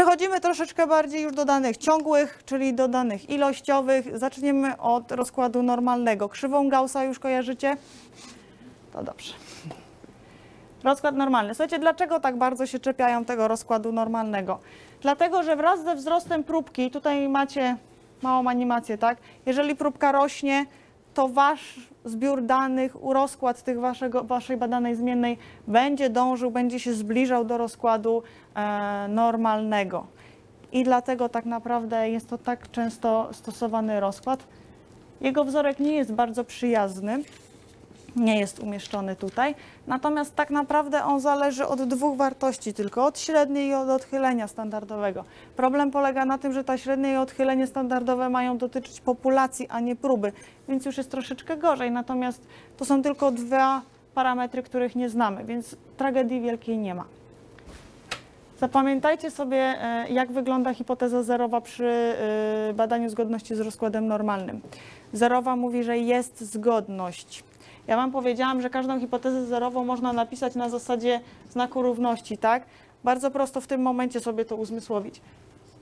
Przechodzimy troszeczkę bardziej już do danych ciągłych, czyli do danych ilościowych. Zaczniemy od rozkładu normalnego. Krzywą Gaussa już kojarzycie? To dobrze. Rozkład normalny. Słuchajcie, dlaczego tak bardzo się czepiają tego rozkładu normalnego? Dlatego, że wraz ze wzrostem próbki, tutaj macie małą animację, tak? Jeżeli próbka rośnie, to wasz zbiór danych, rozkład tych waszego, waszej badanej zmiennej będzie dążył, będzie się zbliżał do rozkładu e, normalnego. I dlatego tak naprawdę jest to tak często stosowany rozkład. Jego wzorek nie jest bardzo przyjazny, nie jest umieszczony tutaj. Natomiast tak naprawdę on zależy od dwóch wartości tylko, od średniej i od odchylenia standardowego. Problem polega na tym, że ta średnia i odchylenie standardowe mają dotyczyć populacji, a nie próby, więc już jest troszeczkę gorzej. Natomiast to są tylko dwa parametry, których nie znamy, więc tragedii wielkiej nie ma. Zapamiętajcie sobie, e, jak wygląda hipoteza zerowa przy e, badaniu zgodności z rozkładem normalnym. Zerowa mówi, że jest zgodność. Ja Wam powiedziałam, że każdą hipotezę zerową można napisać na zasadzie znaku równości, tak? Bardzo prosto w tym momencie sobie to uzmysłowić.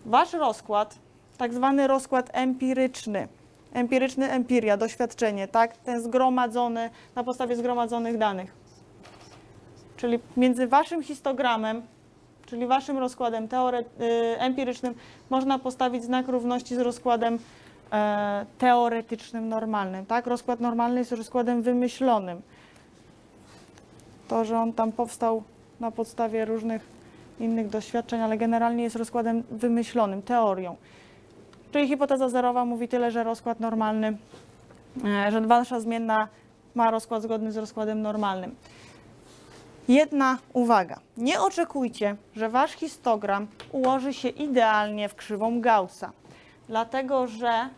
Wasz rozkład, tak zwany rozkład empiryczny, empiryczny empiria, doświadczenie, tak? Ten zgromadzony na podstawie zgromadzonych danych. Czyli między Waszym histogramem czyli waszym rozkładem teore- y, empirycznym, można postawić znak równości z rozkładem teoretycznym normalnym. Tak? Rozkład normalny jest rozkładem wymyślonym. To, że on tam powstał na podstawie różnych innych doświadczeń, ale generalnie jest rozkładem wymyślonym, teorią. Czyli hipoteza zerowa mówi tyle, że rozkład normalny, e, że wasza zmienna ma rozkład zgodny z rozkładem normalnym. Jedna uwaga. Nie oczekujcie, że wasz histogram ułoży się idealnie w krzywą Gaussa, dlatego że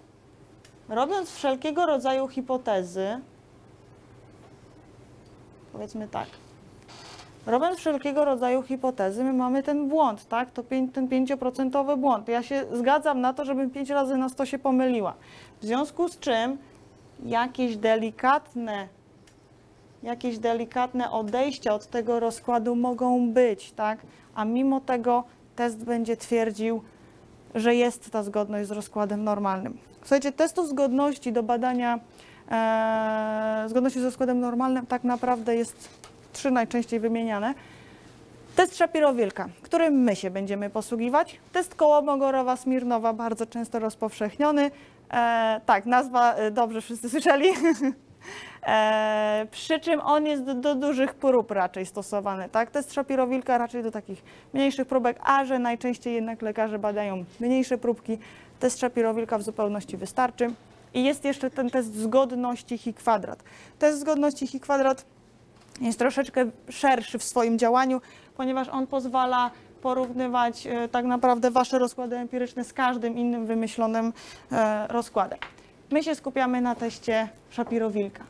robiąc wszelkiego rodzaju hipotezy, powiedzmy tak, robiąc wszelkiego rodzaju hipotezy, my mamy ten błąd, tak? To ten 5% błąd. Ja się zgadzam na to, żebym 5 razy na 100 się pomyliła. W związku z czym jakieś delikatne jakieś delikatne odejścia od tego rozkładu mogą być, tak? A mimo tego test będzie twierdził, że jest ta zgodność z rozkładem normalnym. Słuchajcie, testów zgodności do badania e, zgodności z rozkładem normalnym tak naprawdę jest trzy najczęściej wymieniane. Test Shapiro-Wilka, którym my się będziemy posługiwać. Test Kołomogorowa-Smirnowa, bardzo często rozpowszechniony. E, tak, nazwa e, dobrze wszyscy słyszeli. E, przy czym on jest do, do dużych prób raczej stosowany. Tak? Test Shapiro-Wilka raczej do takich mniejszych próbek, a że najczęściej jednak lekarze badają mniejsze próbki, test Shapiro-Wilka w zupełności wystarczy. I jest jeszcze ten test zgodności Chi-kwadrat. Test zgodności Chi-kwadrat jest troszeczkę szerszy w swoim działaniu, ponieważ on pozwala porównywać e, tak naprawdę wasze rozkłady empiryczne z każdym innym wymyślonym e, rozkładem. My się skupiamy na teście Shapiro-Wilka.